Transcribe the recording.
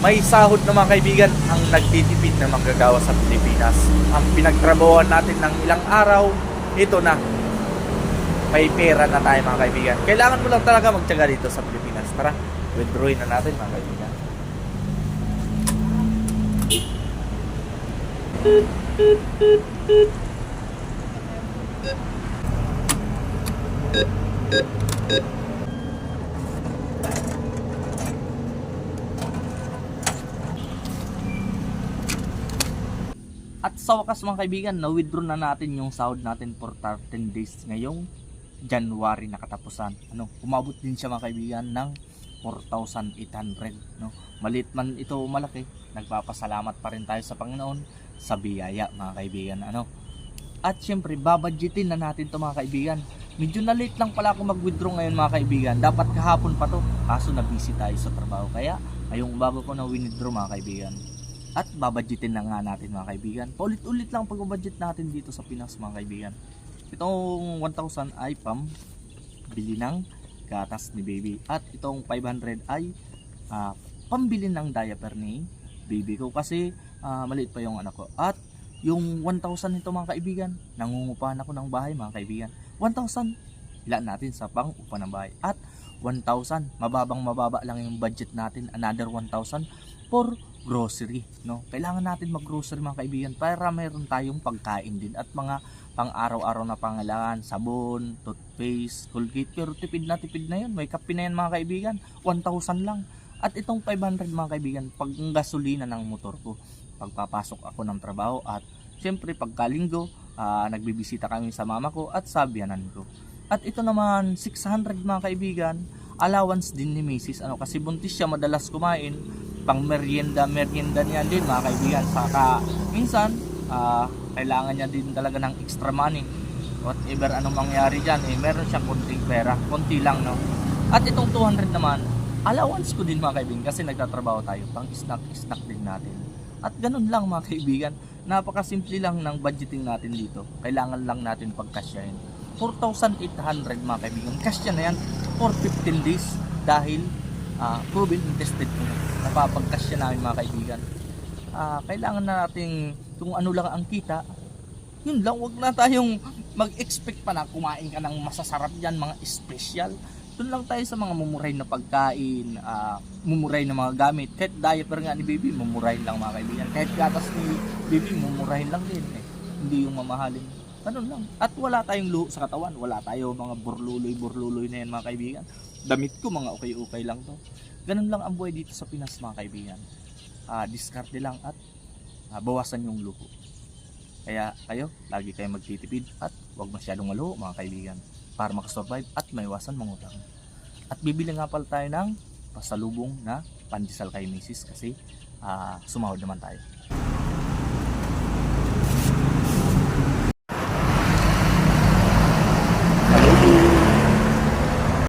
may sahod na mga kaibigan ang nagtitipid na manggagawa sa Pilipinas. Ang pinagtrabawan natin ng ilang araw, ito na. May pera na tayo mga kaibigan. Kailangan mo lang talaga magtyaga dito sa Pilipinas. Tara, withdrawin na natin mga kaibigan. At sa wakas mga kaibigan, na-withdraw na natin yung sahod natin for 13 days ngayong January na katapusan. Ano, umabot din siya mga kaibigan ng 4,800. No? Malit man ito malaki, nagpapasalamat pa rin tayo sa Panginoon sa biyaya mga kaibigan. Ano? At syempre, babadgetin na natin to mga kaibigan. Medyo na late lang pala ako mag-withdraw ngayon mga kaibigan. Dapat kahapon pa to. Kaso na busy tayo sa trabaho. Kaya, ngayong bago ko na withdraw mga kaibigan. At babadgetin na nga natin mga kaibigan. Paulit-ulit lang pag-budget natin dito sa Pinas mga kaibigan. Itong 1,000 ay pam bili ng gatas ni baby. At itong 500 ay ah, pambili ng diaper ni baby ko. Kasi ah, maliit pa yung anak ko. At yung 1,000 nito mga kaibigan, nangungupahan ako ng bahay mga kaibigan. 1,000 ilan natin sa pang upa ng bahay. At 1,000, mababang mababa lang yung budget natin. Another 1,000 for grocery, no? Kailangan natin mag-grocery mga kaibigan para mayroon tayong pagkain din at mga pang araw-araw na pangailangan, sabon, toothpaste, Colgate, pero tipid na tipid na yun. May kape na yan mga kaibigan, 1,000 lang. At itong 500 mga kaibigan, pag gasolina ng motor ko, pagpapasok ako ng trabaho at syempre pagkalinggo, ah, nagbibisita kami sa mama ko at sa biyanan ko. At ito naman, 600 mga kaibigan, allowance din ni Mrs. Ano, kasi buntis siya, madalas kumain, pang merienda, merienda niya din mga kaibigan. Saka, minsan, ah, kailangan niya din talaga ng extra money. Whatever anong mangyari dyan, eh, meron siyang konting pera, konti lang, no? At itong 200 naman, allowance ko din mga kaibigan kasi nagtatrabaho tayo, pang snack-snack din natin. At ganun lang mga kaibigan, napakasimple lang ng budgeting natin dito. Kailangan lang natin pagkasyahin. 4,800 mga kaibigan. Kasya na yan for 15 days dahil ah, proven and tested ko na. Napapagkasya namin mga kaibigan. Ah, kailangan na natin kung ano lang ang kita, yun lang, wag na tayong mag-expect pa na kumain ka ng masasarap dyan, mga special. Doon lang tayo sa mga mumuray na pagkain, ah, mumuray na mga gamit. Kahit diaper nga ni baby, mumurahin lang mga kaibigan. Kahit gatas ni baby, mumurahin lang din. Eh. Hindi yung mamahalin. Ganun lang. At wala tayong luho sa katawan. Wala tayo mga burluloy-burluloy na yan mga kaibigan. Damit ko mga okay-okay lang to. Ganun lang ang buhay dito sa Pinas mga kaibigan. Ah, diskarte lang at ah, bawasan yung luho. Kaya kayo, lagi kayo magtitipid at huwag masyadong maluho mga kaibigan para makasurvive at maiwasan mangutang. At bibili nga pala tayo ng pasalubong na pandesal kay Mrs. kasi ah, sumahod naman tayo.